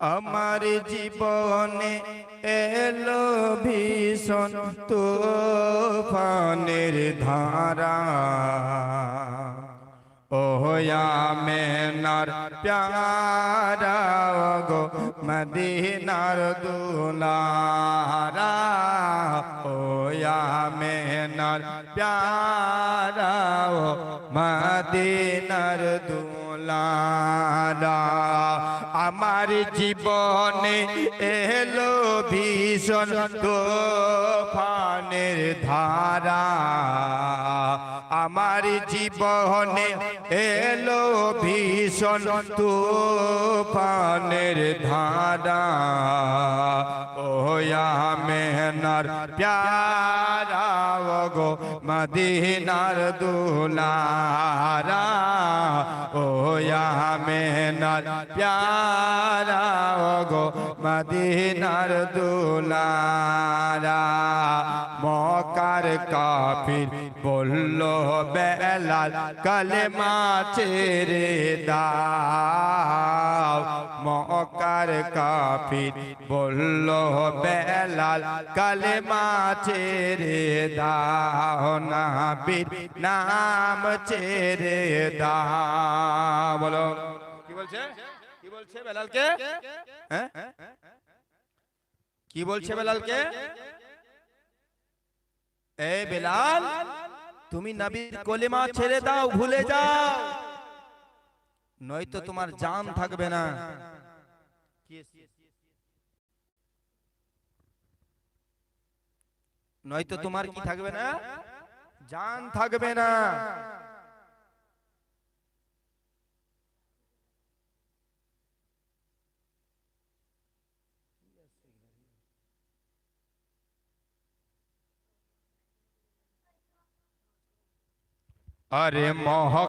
আমার জীবনে এলো ভীষণ তুফানের ধারা। ওয়া মেনার প্যারা গো মদিনার দুলারা ওয়া মেনার প্যারা ও মদিনার দুলারা আমার জীবনে এলো ভীষণ তোফানের ধারা আমার জীবনে এলো ভীষণ তুফানের ধারা। ওয়া মেহনার প্যারা গো মদিনার দুলারা। ওয়া মেহনার প্যারা গো মদিনার দুলারা। মকার কাফির বলল, বেলাল কলেমা ছেড়ে দাও। মকার কাফির বলল, বেলাল কলেমা ছেড়ে দাও। নাবির নাম ছেড়ে দাও। বলো। কি বলছে? কি বলছে বেলালকে? হ্যাঁ? কি বলছে বেলালকে? এ বেলাল, তুমি নবীর কলিমা ছেড়ে দাও, ভুলে যাও। নয়তো তোমার জান থাকবে না। নয়তো তোমার কি থাকবে না? জান থাকবে না। અરે મોહ